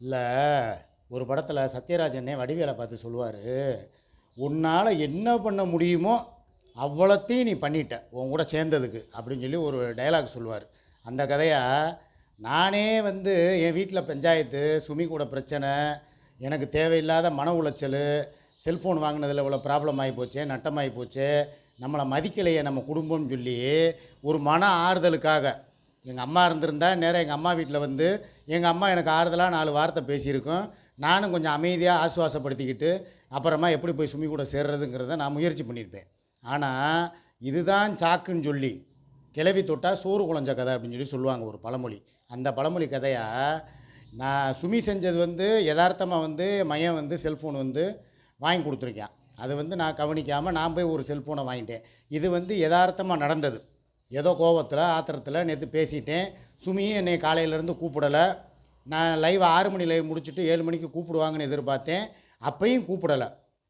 இல்லை ஒரு படத்தில் சத்யராஜனே வடிவேலை பார்த்து சொல்லுவார் உன்னால் என்ன பண்ண முடியுமோ அவ்வளோத்தையும் நீ பண்ணிட்ட உன் கூட சேர்ந்ததுக்கு அப்படின்னு சொல்லி ஒரு டைலாக் சொல்லுவார். அந்த கதையாக நானே வந்து என் வீட்டில் பஞ்சாயத்து சுமி கூட பிரச்சனை எனக்கு தேவையில்லாத மன உளைச்சல் செல்ஃபோன் வாங்கினதில் இவ்வளோ ப்ராப்ளம் ஆகி போச்சு நட்டமாகி போச்சு நம்மளை மதிக்கலையே நம்ம குடும்பம்னு சொல்லி ஒரு மன ஆறுதலுக்காக எங்கள் அம்மா இருந்திருந்தா நேராக எங்கள் அம்மா வீட்டில் வந்து எங்கள் அம்மா எனக்கு ஆறுதலாக நாலு வார்த்தை பேசியிருக்கோம். நானும் கொஞ்சம் அமைதியாக ஆசுவாசப்படுத்திக்கிட்டு அப்புறமா எப்படி போய் சுமி கூட சேர்றதுங்கிறத நான் முயற்சி பண்ணியிருப்பேன். ஆனால் இதுதான் சாக்குன்னு சொல்லி கிளவி தொட்டால் சோறு குழஞ்ச கதை அப்படின்னு சொல்லி சொல்லுவாங்க ஒரு பழமொழி. அந்த பழமொழி கதையாக நான் சுமி செஞ்சது வந்து யதார்த்தமாக வந்து மையம் வந்து செல்ஃபோன் வந்து வாங்கி கொடுத்துருக்கேன். அது வந்து நான் கவனிக்காமல் நான் போய் ஒரு செல்ஃபோனை வாங்கிட்டேன். இது வந்து யதார்த்தமாக நடந்தது. ஏதோ கோவத்தில் ஆத்திரத்தில் நேற்று பேசிட்டேன். சுமியும் என்னை காலையிலேருந்து கூப்பிடலை. நான் லைவ் ஆறு மணி லைவ் முடிச்சுட்டு ஏழு மணிக்கு கூப்பிடுவாங்கன்னு எதிர்பார்த்தேன். அப்பையும் கூப்பிடலை.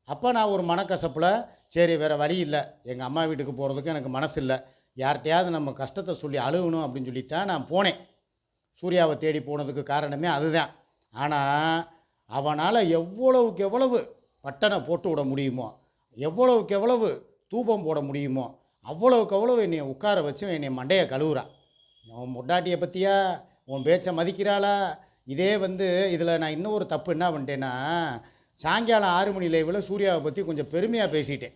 அப்போ நான் ஒரு மனக்கசப்பில் சரி வேறு வழி இல்லை. எங்கள் அம்மா வீட்டுக்கு போகிறதுக்கு எனக்கு மனசு இல்லை. யார்கிட்டையாவது நம்ம கஷ்டத்தை சொல்லி அழுகணும் அப்படின்னு சொல்லித்தான் நான் போனேன். சூர்யாவை தேடி போனதுக்கு காரணமே அதுதான். ஆனால் அவனால் எவ்வளவுக்கு எவ்வளவு பட்டனை போட்டு விட முடியுமோ எவ்வளவுக்கு எவ்வளவு தூபம் போட முடியுமோ அவ்வளவுக்கு அவ்வளவு என்னை உட்கார வச்சு என்னை மண்டையை கழுவுறான் உன் முட்டாட்டியை பற்றியா உன் பேச்சை மதிக்கிறாளா? இதே வந்து இதில் நான் இன்னும் ஒரு தப்பு என்ன பண்ணிட்டேன்னா சாயங்காலம் ஆறு மணி லைவில் சூர்யாவை பற்றி கொஞ்சம் பெருமையாக பேசிட்டேன்.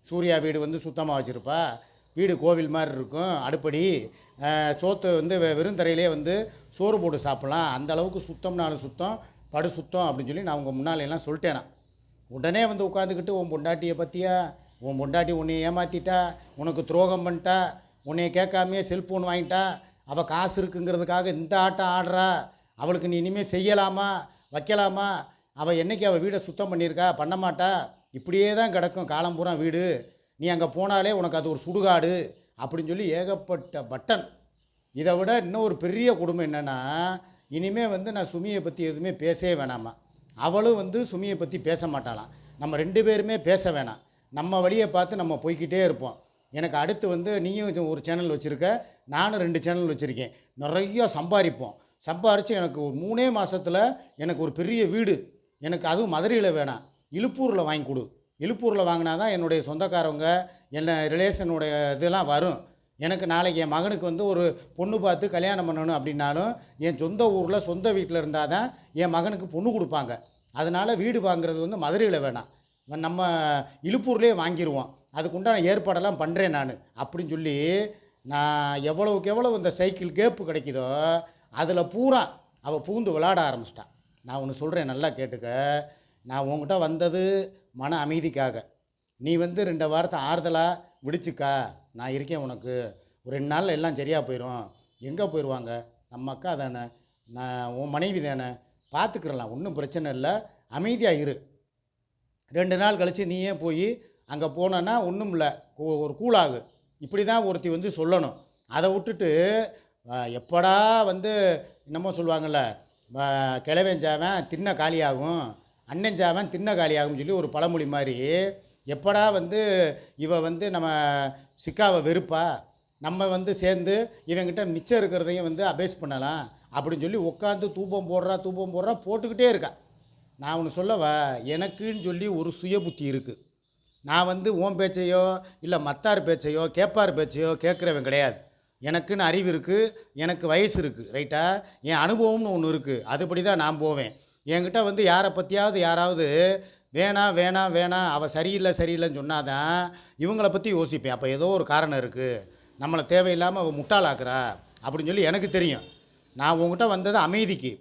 சூர்யா வீடு வந்து சுத்தமாக வச்சுருப்பா. வீடு கோவில் மாதிரி இருக்கும். அடுப்படி சோத்து வந்து வெ- வெறும் வந்து சோறு போட்டு சாப்பிட்லாம். அந்த அளவுக்கு சுத்தம்னாலும் சுத்தம் படு சுத்தம் அப்படின்னு சொல்லி நான் உங்கள் முன்னால எல்லாம் சொல்லிட்டேன். நான் உடனே வந்து உட்காந்துக்கிட்டு உன் பொண்டாட்டியை பற்றியா உன் பொண்டாட்டி உன்னை ஏமாற்றிட்டா உனக்கு துரோகம் பண்ணிட்டா உன்னைய கேட்காமையே செல்ஃபோன் வாங்கிட்டா அவள் காசு இருக்குங்கிறதுக்காக இந்த ஆட்டம் ஆடுறா அவளுக்கு நீ இனிமேல் செய்யலாமா வைக்கலாமா? அவள் என்னைக்கு அவள் வீடை சுத்தம் பண்ணியிருக்கா பண்ண மாட்டா? இப்படியே தான் கிடக்கும் காலம் பூரா வீடு. நீ அங்கே போனாலே உனக்கு அது ஒரு சுடுகாடு அப்படின்னு சொல்லி ஏகப்பட்ட பட்டன். இதை விட இன்னும் ஒரு பெரிய குடும்பம் என்னென்னா இனிமேல் வந்து நான் சுமியை பற்றி எதுவுமே பேசவே வேணாமா? அவளும் வந்து சுமியை பற்றி பேச மாட்டாளாம். நம்ம ரெண்டு பேருமே பேச வேணாம். நம்ம வழியை பார்த்து நம்ம போய்க்கிட்டே இருப்போம். எனக்கு அடுத்து வந்து நீயும் ஒரு சேனல் வச்சுருக்க நானும் ரெண்டு சேனல் வச்சுருக்கேன். நிறைய சம்பாதிப்போம் சம்பாரித்து எனக்கு ஒரு மூணே மாதத்தில் எனக்கு ஒரு பெரிய வீடு. எனக்கு அதுவும் மதுரையில் வேணாம். இழுப்பூரில் வாங்கி கொடு. இழுப்பூரில் வாங்கினா தான் என்னுடைய சொந்தக்காரவங்க என்ன ரிலேஷனுடைய இதெல்லாம் வரும். எனக்கு நாளைக்கு என் மகனுக்கு வந்து ஒரு பொண்ணு பார்த்து கல்யாணம் பண்ணணும் அப்படின்னாலும் என் சொந்த ஊரில் சொந்த வீட்டில் இருந்தால் தான் என் மகனுக்கு பொண்ணு கொடுப்பாங்க. அதனால் வீடு வாங்குறது வந்து மதுரையில் வேணாம். நம்ம இழுப்பூர்லேயே வாங்கிடுவோம் அதுக்குண்டான ஏற்பாடெல்லாம் பண்ணுறேன் நான். அப்படின்னு சொல்லி நான் எவ்வளவுக்கு எவ்வளவு இந்த சைக்கிள் கேப்பு கிடைக்குதோ அதில் பூரா அவள் பூந்து விளாட ஆரம்பிச்சிட்டான் நான் ஒன்று சொல்கிறேன் நல்லா கேட்டுக்க. நான் உங்ககிட்ட வந்தது மன அமைதிக்காக. நீ வந்து ரெண்டு வாரத்தை ஆறுதலாக விடிச்சுக்கா. நான் இருக்கேன் உனக்கு. ஒரு ரெண்டு நாளில் எல்லாம் சரியாக போயிடும் எங்கே போயிடுவாங்க நம்ம அக்கா தானே. நான் உன் மனைவி தானே. பார்த்துக்கிறலாம் ஒன்றும் பிரச்சனை இல்லை. அமைதியாக இரு. ரெண்டு நாள் கழித்து நீயே போய் அங்கே போனேன்னா ஒன்றும் இல்லை ஒரு கூழாகு. இப்படி தான் ஒருத்தி வந்து சொல்லணும். அதை விட்டுட்டு எப்படா வந்து என்னமோ சொல்லுவாங்கள்ல கிளவெஞ்சாவன் தின்ன காலியாகும் அண்ணஞ்சாவன் தின்ன காலியாகும்னு சொல்லி ஒரு பழமொழி மாதிரி எப்படா வந்து இவ வந்து நம்ம சிக்காவை வெறுப்பா? நம்ம வந்து சேர்ந்து இவங்கிட்ட மிச்சம் இருக்கிறதையும் வந்து அபேஸ் பண்ணலாம் அப்படின்னு சொல்லி உட்காந்து தூபம் போடுறா தூபம் போடுறா போட்டுக்கிட்டே இருக்கா. நான் ஒன்று சொல்லவா? எனக்குன்னு சொல்லி ஒரு சுய புத்தி இருக்குது நான் வந்து ஓம் பேச்சையோ இல்லை மத்தார் பேச்சையோ கேப்பார் பேச்சையோ கேட்குறவன் கிடையாது. எனக்குன்னு அறிவு இருக்குது எனக்கு வயசு இருக்குது ரைட்டா என் அனுபவம்னு ஒன்று இருக்குது அதுபடி தான் நான் போவேன். என்கிட்ட வந்து யாரை பற்றியாவது யாராவது வேணாம் வேணாம் வேணாம் அவள் சரியில்லை சரியில்லைன்னு சொன்னாதான் இவங்களை பற்றி யோசிப்பேன். அப்போ ஏதோ ஒரு காரணம் இருக்குது நம்மளை தேவையில்லாமல் அவள் முட்டாளாக்குறா அப்படின்னு சொல்லி எனக்கு தெரியும். நான் உங்ககிட்ட வந்தது அமைதிக்கு.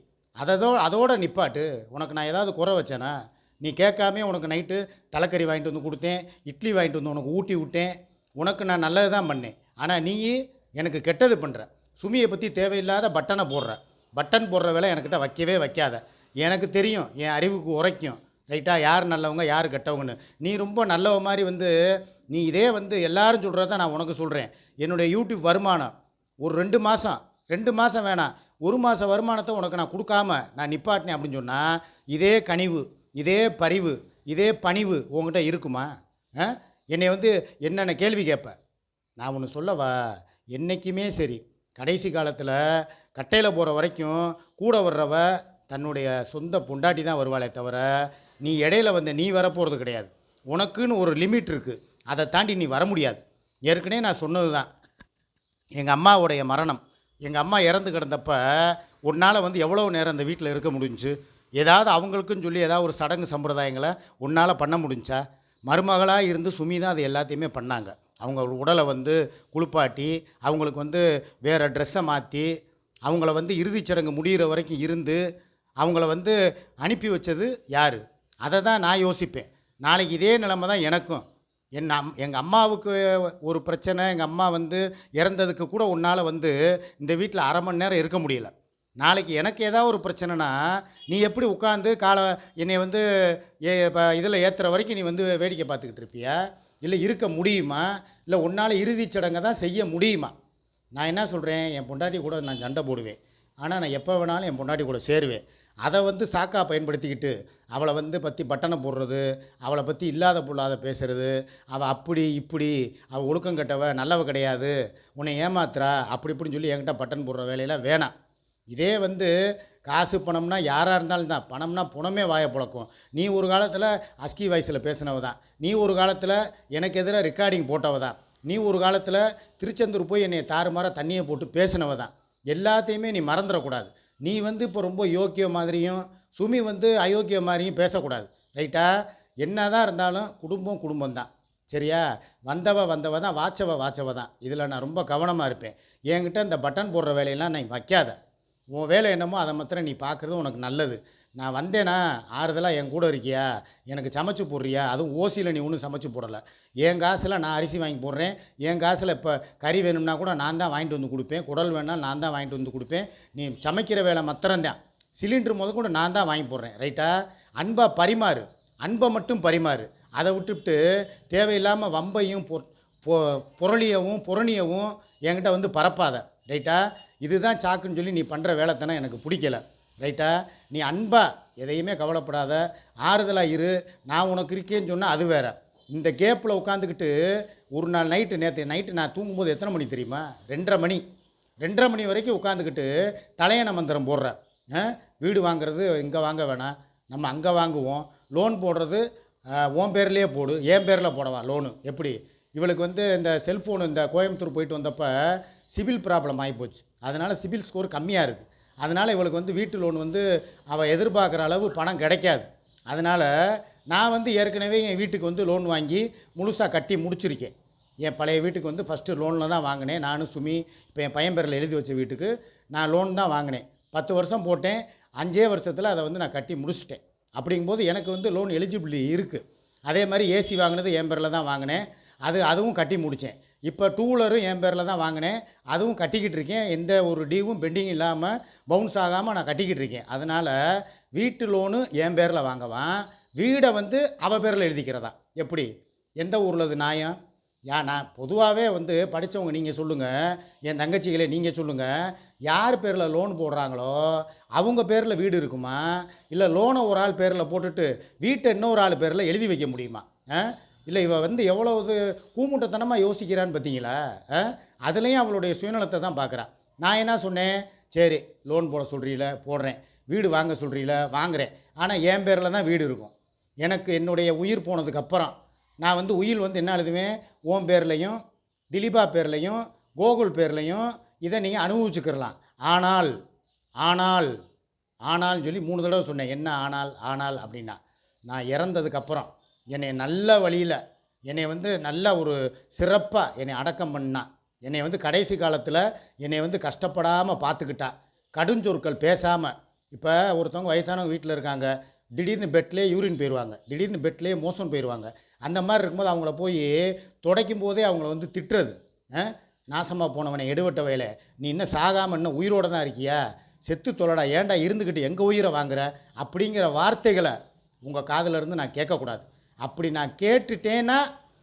அதோ அதோட நிப்பாட்டு. உனக்கு நான் ஏதாவது குறை வச்சேனா நீ கேட்காமே உனக்கு நைட்டு தலைக்கறி வாங்கிட்டு வந்து கொடுத்தேன் இட்லி வாங்கிட்டு வந்து உனக்கு ஊட்டி விட்டேன். உனக்கு நான் நல்லது தான் பண்ணேன். ஆனால் நீ எனக்கு கெட்டது பண்ணுற சுமியை பற்றி தேவையில்லாத பட்டனை போடுற. பட்டன் போடுற வேலை என்கிட்ட வைக்கவே வைக்காத. எனக்கு தெரியும் என் அறிவுக்கு உரைக்கும். ரைட்டாக யார் நல்லவங்க யார் கெட்டவங்கன்னு. நீ ரொம்ப நல்லவ மாதிரி வந்து நீ இதே வந்து எல்லாரும் சொல்கிறத நான் உனக்கு சொல்கிறேன் என்னுடைய யூடியூப் வருமானம் ஒரு ரெண்டு மாதம் ரெண்டு மாதம் வேணாம். ஒரு மாத வருமானத்தை உனக்கு நான் கொடுக்காம நான் நிப்பாட்டினேன் அப்படின்னு சொன்னால் இதே கனிவு இதே பரிவு இதே பணிவு உங்ககிட்ட இருக்குமா? ஆ? என்னை வந்து என்னென்ன கேள்வி கேட்பேன் நான் ஒன்று சொல்லவா? என்றைக்குமே சரி. கடைசி காலத்தில் கட்டையில் போகிற வரைக்கும் கூட வர்றவ தன்னுடைய சொந்த பொண்டாட்டி தான் வருவாளே தவிர நீ இடையில வந்த நீ வரப்போகிறது கிடையாது. உனக்குன்னு ஒரு லிமிட் இருக்குது அதை தாண்டி நீ வர முடியாது. ஏற்கனவே நான் சொன்னது தான் எங்கள் அம்மாவுடைய மரணம். எங்கள் அம்மா இறந்து கிடந்தப்ப உன்னால் வந்து எவ்வளோ நேரம் அந்த வீட்டில் இருக்க முடிஞ்சு? ஏதாவது அவங்களுக்குன்னு சொல்லி ஏதாவது ஒரு சடங்கு சம்பிரதாயங்களை உன்னால் பண்ண முடிஞ்சா? மருமகளாக இருந்து சுமி தான் அது எல்லாத்தையுமே பண்ணாங்க. அவங்க உடலை வந்து குளிப்பாட்டி அவங்களுக்கு வந்து வேறு ட்ரெஸ்ஸை மாற்றி அவங்கள வந்து இறுதிச் சடங்கு முடிகிற வரைக்கும் இருந்து அவங்கள வந்து அனுப்பி வச்சது யார்? அதை தான் நான் யோசிப்பேன். நாளைக்கு இதே நிலைமை தான் எனக்கும். என் அம் எங்கள் அம்மாவுக்கு ஒரு பிரச்சனை எங்கள் அம்மா வந்து இறந்ததுக்கு கூட உன்னால் வந்து இந்த வீட்டில் அரை மணி நேரம் இருக்க முடியல. நாளைக்கு எனக்கு ஏதாவது ஒரு பிரச்சனைனா நீ எப்படி உட்காந்து காலை என்னை வந்து ஏ இப்போ இதில் ஏற்றுற வரைக்கும் நீ வந்து வேடிக்கை பார்த்துக்கிட்டு இருப்பியா? இல்லை இருக்க முடியுமா? இல்லை உன்னால் இறுதிச் சடங்கை தான் செய்ய முடியுமா? நான் என்ன சொல்கிறேன் என் பொண்டாட்டி கூட நான் சண்டை போடுவேன். ஆனால் நான் எப்போ வேணாலும் என் பொண்டாட்டி கூட சேருவேன். அதை வந்து சாக்கா பயன்படுத்திக்கிட்டு அவளை வந்து பற்றி பட்டனை போடுறது அவளை பற்றி இல்லாத பொல்லாத பேசுகிறது அவள் அப்படி இப்படி அவள் ஒழுக்கம் கெட்டவ நல்லவ கிடையாது உன்னை ஏமாத்துறா அப்படி இப்படின்னு சொல்லி என்கிட்ட பட்டன் போடுற வேலையெல்லாம் வேணாம். இதே வந்து காசு பணம்னா யாராக இருந்தாலும் தான். பணம்னா புணமே வாயை புழக்கும் நீ ஒரு காலத்தில் அஸ்கி வாய்ஸில் பேசினவ தான். நீ ஒரு காலத்தில் எனக்கு எதிராக ரெக்கார்டிங் போட்டவ தான். நீ ஒரு காலத்தில் திருச்செந்தூர் போய் என்னை தாறுமாற தண்ணியை போட்டு பேசினவ தான். எல்லாத்தையுமே நீ மறந்துடக்கூடாது. நீ வந்து இப்போ ரொம்ப யோக்கிய மாதிரியும் சுமி வந்து அயோக்கிய மாதிரியும் பேசக்கூடாது. ரைட்டா? என்ன தான் இருந்தாலும் குடும்பம் குடும்பம் தான் சரியா? வந்தவ வந்தவ தான் வாச்சவ வாச்சவ தான். இதில் நான் ரொம்ப கவனமாக இருப்பேன். என்கிட்ட இந்த பட்டன் போடுற வேலையெல்லாம் நீ வைக்காத. உன் வேலை என்னமோ அதை மாத்திரம் நீ பார்க்குறது உனக்கு நல்லது. நான் வந்தேனா ஆறுதலாக என் கூட இருக்கியா? எனக்கு சமைச்சு போடுறியா? அதுவும் ஓசியில் நீ ஒன்றும் சமைச்சு போடலை. என் காசில் நான் அரிசி வாங்கி போடுறேன். என் காசில் இப்போ கறி வேணும்னா கூட நான் தான் வாங்கிட்டு வந்து கொடுப்பேன். குடல் வேணால் நான் தான் வாங்கிட்டு வந்து கொடுப்பேன். நீ சமைக்கிற வேலை மாத்திரம்தான். சிலிண்டர் முத கூட நான் தான் வாங்கி போடுறேன். ரைட்டா? அன்பாக பரிமாறு. அன்பை மட்டும் பரிமாறு. அதை விட்டுவிட்டு தேவையில்லாமல் வம்பையும் பொ- புரளியவும் புரணியவும் என்கிட்ட வந்து பரப்பாத. ரைட்டா? இதுதான் சாக்குன்னு சொல்லி நீ பண்ணுற வேலைத்தானே எனக்கு பிடிக்கல. ரைட்டா? நீ அன்பா எதையுமே கவலைப்படாத. ஆறுதலாக இரு. நான் உனக்கு இருக்கேன்னு சொன்னால் அது வேற. இந்த கேப்பில் உட்காந்துக்கிட்டு ஒரு நாள் நைட்டு நேற்று நைட்டு நான் தூங்கும்போது எத்தனை மணி தெரியுமா? ரெண்டரை மணி. ரெண்டரை மணி வரைக்கும் உட்காந்துக்கிட்டு தலையண மந்திரம் போடுறேன் வீடு வாங்குறது இங்கே வாங்க வேணாம். நம்ம அங்கே வாங்குவோம். லோன் போடுறது உன் பேர்லேயே போடு. என் பேரில் போடவா லோனு? எப்படி? இவளுக்கு வந்து இந்த செல்ஃபோனு இந்த கோயம்புத்தூர் போயிட்டு வந்தப்போ சிவில் ப்ராப்ளம் ஆகிப்போச்சு அதனால் சிபில் ஸ்கோர் கம்மியாக இருக்குது அதனால் இவளுக்கு வந்து வீட்டு லோன் வந்து அவள் எதிர்பார்க்குற அளவு பணம் கிடைக்காது. அதனால் நான் வந்து ஏற்கனவே என் வீட்டுக்கு வந்து லோன் வாங்கி முழுசாக கட்டி முடிச்சிருக்கேன். என் பழைய வீட்டுக்கு வந்து ஃபஸ்ட்டு லோனில் தான் வாங்கினேன். நானும் சுமி இப்போ என் பையன் பேரில் எழுதி வச்ச வீட்டுக்கு நான் லோன் தான் வாங்கினேன். பத்து வருஷம் போட்டேன். அஞ்சே வருஷத்தில் அதை வந்து நான் கட்டி முடிச்சிட்டேன். அப்படிங்கும்போது எனக்கு வந்து லோன் எலிஜிபிலிட்டி இருக்குது அதே மாதிரி ஏசி வாங்கினது என் பேரில் தான் வாங்கினேன். அது அதுவும் கட்டி முடித்தேன் இப்போ டூ வீலரும் என் பேரில் தான் வாங்கினேன். அதுவும் கட்டிக்கிட்டு இருக்கேன். எந்த ஒரு டியூவும் பெண்டிங் இல்லாமல் பவுன்ஸ் ஆகாமல் நான் கட்டிக்கிட்டு இருக்கேன். அதனால் வீட்டு லோனு என் பேரில் வாங்கவான் வீடை வந்து அவள் பேரில் எழுதிக்கிறதா? எப்படி? எந்த ஊரில் அது நியாயம்? யா நான் பொதுவாகவே வந்து படித்தவங்க நீங்கள் சொல்லுங்கள் என் தங்கச்சிகளே நீங்கள் சொல்லுங்கள் யார் பேரில் லோன் போடுறாங்களோ அவங்க பேரில் வீடு இருக்குமா? இல்லை லோனை ஒரு ஆள் பேரில் போட்டுட்டு வீட்டை இன்னொரு ஆள் பேரில் எழுதி வைக்க முடியுமா? ஆ? இல்லை இவள் வந்து எவ்வளவு கூமுட்டத்தனமாக யோசிக்கிறான்னு பார்த்தீங்களா? ஆ? அதுலேயும் அவளுடைய சுயநலத்தை தான் பார்க்குறான் நான் என்ன சொன்னேன்? சரி லோன் போட சொல்கிறீல போடுறேன். வீடு வாங்க சொல்கிறீல வாங்குறேன். ஆனால் என் பேரில் தான் வீடு இருக்கும். எனக்கு என்னுடைய உயிர் போனதுக்கப்புறம் நான் வந்து உயிர் வந்து என்ன எழுதுவேன்? ஓம் பேர்லையும் திலீபா பேர்லையும் கோகுல் பேர்லையும் இதை நீங்கள் அனுபவிச்சுக்கிறலாம். ஆனால் ஆனால் ஆனால்னு சொல்லி மூணு தடவை சொன்னேன். என்ன ஆனால் ஆனால் அப்படின்னா நான் இறந்ததுக்கப்புறம் என்னை நல்ல வழியில் என்னை வந்து நல்ல ஒரு சிறப்பாக என்னை அடக்கம் பண்ணா. என்னை வந்து கடைசி காலத்தில் என்னை வந்து கஷ்டப்படாமல் பார்த்துக்கிட்டா கடுஞ்சொற்கள் பேசாமல் இப்போ ஒருத்தவங்க வயசானவங்க வீட்டில் இருக்காங்க திடீர்னு பெட்லேயே யூரின் போயிடுவாங்க திடீர்னு பெட்லேயே மோசம் போயிடுவாங்க அந்த மாதிரி இருக்கும்போது அவங்கள போய் துடைக்கும் போதே அவங்கள வந்து திட்டுறது. நாசமாக போனவனை எடுவட்ட வேலை நீ இன்னும் சாகாமல் இன்னும் உயிரோடு தான் இருக்கியா? செத்து தொலடா ஏன்டா இருந்துக்கிட்டு எங்கள் உயிரை வாங்குற? அப்படிங்கிற வார்த்தைகளை உங்கள் காதலருந்து நான் கேட்கக்கூடாது. அப்படி நான் கேட்டுட்டேன்னா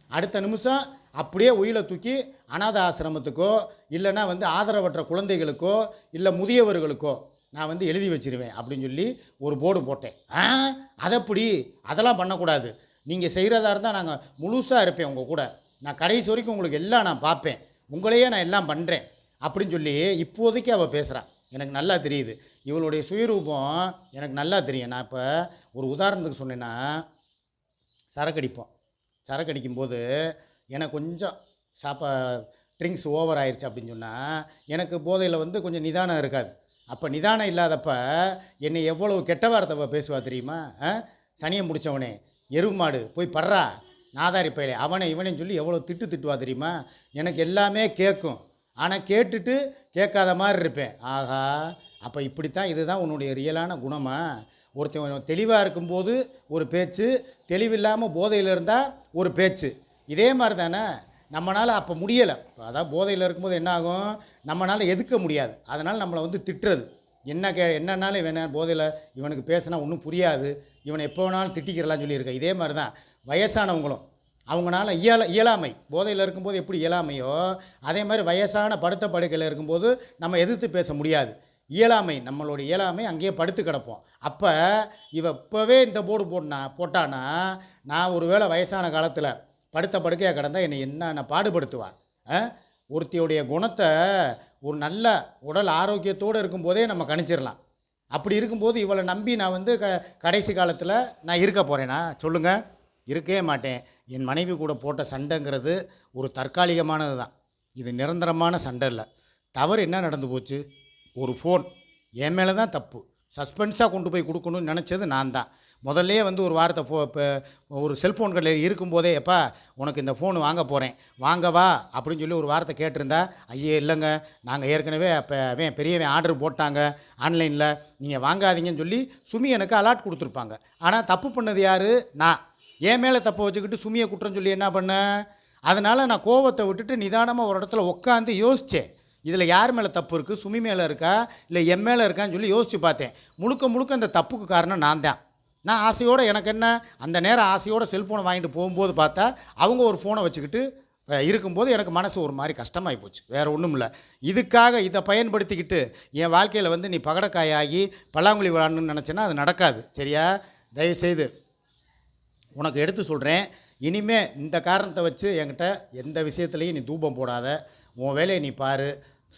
அடுத்த நிமிஷம் அப்படியே உயிரை தூக்கி அனாத ஆசிரமத்துக்கோ இல்லைன்னா வந்து ஆதரவற்ற குழந்தைகளுக்கோ இல்லை முதியவர்களுக்கோ நான் வந்து எழுதி வச்சிருவேன் அப்படின்னு சொல்லி ஒரு போர்டு போட்டேன். ஆ? அதப்படி? அதெல்லாம் பண்ணக்கூடாது. நீங்கள் செய்கிறதா இருந்தால் நாங்கள் முழுசாக இருப்பேன் உங்கள் கூட. நான் கடைசி வரைக்கும் உங்களுக்கு எல்லாம் நான் பார்ப்பேன். உங்களையே நான் எல்லாம் பண்ணுறேன் அப்படின்னு சொல்லி இப்போதைக்கு அவள் பேசுகிறான் எனக்கு நல்லா தெரியுது. இவளுடைய சுயரூபம் எனக்கு நல்லா தெரியும். நான் இப்போ ஒரு உதாரணத்துக்கு சொன்னேன்னா சரக்கு அடிப்போம் சரக்கு அடிக்கும்போது எனக்கு கொஞ்சம் சாப்பா ட்ரிங்க்ஸ் ஓவர் ஆயிடுச்சு அப்படின்னு சொன்னால் எனக்கு போதையில் வந்து கொஞ்சம் நிதானம் இருக்காது. அப்போ நிதானம் இல்லாதப்ப என்னை எவ்வளோ கெட்ட வார்த்தை பேசுவா தெரியுமா? சனியை முடித்தவனே எருமாடு போய் படுறா. நாதாரி பயிலே அவனை இவனையும் சொல்லி எவ்வளோ திட்டு திட்டுவா தெரியுமா? எனக்கு எல்லாமே கேட்கும். ஆனால் கேட்டுட்டு கேட்காத மாதிரி இருப்பேன். ஆகா அப்போ இப்படித்தான் இதுதான் உன்னுடைய ரியலான குணமா? ஒருத்தன் தெளிவாக இருக்கும்போது ஒரு பேச்சு தெளிவில்லாமல் போதையில் இருந்தால் ஒரு பேச்சு. இதே மாதிரி தானே நம்மளால் அப்போ முடியலை. அதாவது போதையில் இருக்கும்போது என்ன ஆகும்? நம்மளால் எதுக்க முடியாது. அதனால் நம்மளை வந்து திட்டுறது. என்ன கே என்னன்னாலும் வேணா போதையில் இவனுக்கு பேசினா ஒன்றும் புரியாது. இவனை எப்போ வேணாலும் திட்டிக்கிறலாம் சொல்லியிருக்கேன் இதே மாதிரி தான் வயசானவங்களும் அவங்களால இயல இயலாமை. போதையில் இருக்கும்போது எப்படி இயலாமையோ அதே மாதிரி வயசான படுத்த படுக்கையில் இருக்கும்போது நம்ம எதிர்த்து பேச முடியாது. இயலாமை நம்மளோட இயலாமை அங்கேயே படுத்து கிடப்போம். அப்போ இவ இப்போவே இந்த போர்டு போடனா போட்டானா நான் ஒருவேளை வயசான காலத்தில் படுத்த படுக்கையாக கிடந்தால் என்னை என்னென்ன பாடுபடுத்துவா? ஆ? ஒருத்தியுடைய குணத்தை ஒரு நல்ல உடல் ஆரோக்கியத்தோடு இருக்கும்போதே நம்ம கணிச்சிடலாம் அப்படி இருக்கும்போது இவளை நம்பி நான் வந்து க கடைசி காலத்தில் நான் இருக்க போகிறேனா சொல்லுங்கள் இருக்கவே மாட்டேன். என் மனைவி கூட போட்ட சண்டைங்கிறது ஒரு தற்காலிகமானது தான் இது நிரந்தரமான சண்டை இல்லை. தவறு என்ன நடந்து போச்சு? ஒரு ஃபோன் என் மேலே தான் தப்பு. சஸ்பென்ஸாக கொண்டு போய் கொடுக்கணும்னு நினச்சது நான் தான். முதல்லே வந்து ஒரு வாரத்தை ஃபோ இப்போ ஒரு செல்ஃபோன் கடையில் இருக்கும்போதே எப்பா உனக்கு இந்த ஃபோன் வாங்க போகிறேன் வாங்கவா அப்படின்னு சொல்லி ஒரு வாரத்தை கேட்டிருந்தா ஐயே இல்லைங்க. நாங்கள் ஏற்கனவே அப்போ அவன் பெரியவன் ஆர்டர் போட்டாங்க. ஆன்லைனில் நீங்கள் வாங்காதீங்கன்னு சொல்லி சுமி எனக்கு அலாட் கொடுத்துருப்பாங்க. ஆனால் தப்பு பண்ணது யார்? நான். என் மேலே தப்பை வச்சுக்கிட்டு சுமியை குற்றம் சொல்லி என்ன பண்ணேன் அதனால் நான் கோவத்தை விட்டுட்டு நிதானமாக ஒரு இடத்துல உட்காந்து யோசித்தேன் இதில் யார் மேலே தப்பு இருக்குது சுமி மேலே இருக்கா? இல்லை என் மேலே இருக்கான்னு சொல்லி யோசித்து பார்த்தேன். முழுக்க முழுக்க அந்த தப்புக்கு காரணம் நான் தான். நான் ஆசையோடு எனக்கு என்ன? அந்த நேரம் ஆசையோடு செல்ஃபோனை வாங்கிட்டு போகும்போது பார்த்தா அவங்க ஒரு ஃபோனை வச்சுக்கிட்டு இருக்கும்போது எனக்கு மனசு ஒரு மாதிரி கஷ்டமாகி போச்சு. வேறு ஒன்றும் இல்லை. இதுக்காக இதை பயன்படுத்திக்கிட்டு என் வாழ்க்கையில் வந்து நீ பகடக்காயாகி பல்லாங்குழி விளாடணும்னு நினச்சேன்னா அது நடக்காது. சரியா? தயவுசெய்து உனக்கு எடுத்து சொல்கிறேன் இனிமேல் இந்த காரணத்தை வச்சு என்கிட்ட எந்த விஷயத்துலையும் நீ தூபம் போடாத. உன் வேலையை நீ பாரு.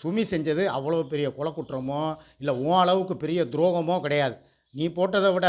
சுமி செஞ்சது அவ்வளோ பெரிய குலக்குற்றமோ இல்லை உன் அளவுக்கு பெரிய துரோகமோ கிடையாது. நீ போட்டதை விட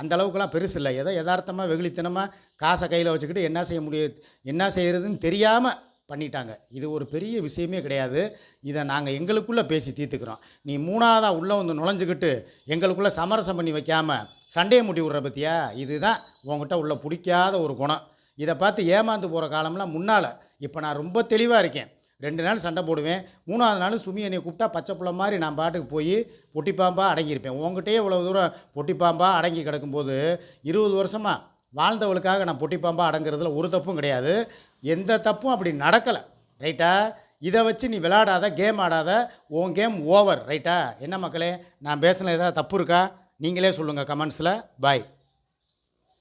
அந்த அளவுக்குலாம் பெருசு இல்லை. ஏதோ யதார்த்தமாக வெகுளித்தனமாக காசை கையில் வச்சுக்கிட்டு என்ன செய்ய முடியும் என்ன செய்கிறதுன்னு தெரியாமல் பண்ணிட்டாங்க. இது ஒரு பெரிய விஷயமே கிடையாது. இதை நாங்கள் எங்களுக்குள்ளே பேசி தீர்த்துக்கிறோம். நீ மூணாவதாக உள்ளே வந்து நுழைஞ்சுக்கிட்டு எங்களுக்குள்ளே சமரசம் பண்ணி வைக்காமல் சண்டையை முட்டி விட்ற பற்றியா இதுதான் உங்ககிட்ட உள்ள பிடிக்காத ஒரு குணம். இதை பார்த்து ஏமாந்து போகிற காலம்லாம் முன்னால். இப்போ நான் ரொம்ப தெளிவாக இருக்கேன். ரெண்டு நாள் சண்டை போடுவேன். மூணாவது நாள் சுமி என்னை கூப்பிட்டா பச்சை புள்ள மாதிரி நான் பாட்டுக்கு போய் பொட்டிப்பாம்பா அடங்கியிருப்பேன். உங்ககிட்டயே இவ்வளோ தூரம் பொட்டிப்பாம்பா அடங்கி கிடக்கும்போது இருபது வருஷமாக வாழ்ந்தவளுக்காக நான் பொட்டிப்பாம்பா அடங்குறதுல ஒரு தப்பும் கிடையாது. எந்த தப்பும் அப்படி நடக்கலை. ரைட்டா? இதை வச்சு நீ விளையாடாத கேம் ஆடாத உன் கேம் ஓவர். ரைட்டா? என்ன மக்களே நான் பேசின ஏதாவது தப்பு இருக்கா? நீங்களே சொல்லுங்கள் கமெண்ட்ஸில். பாய்.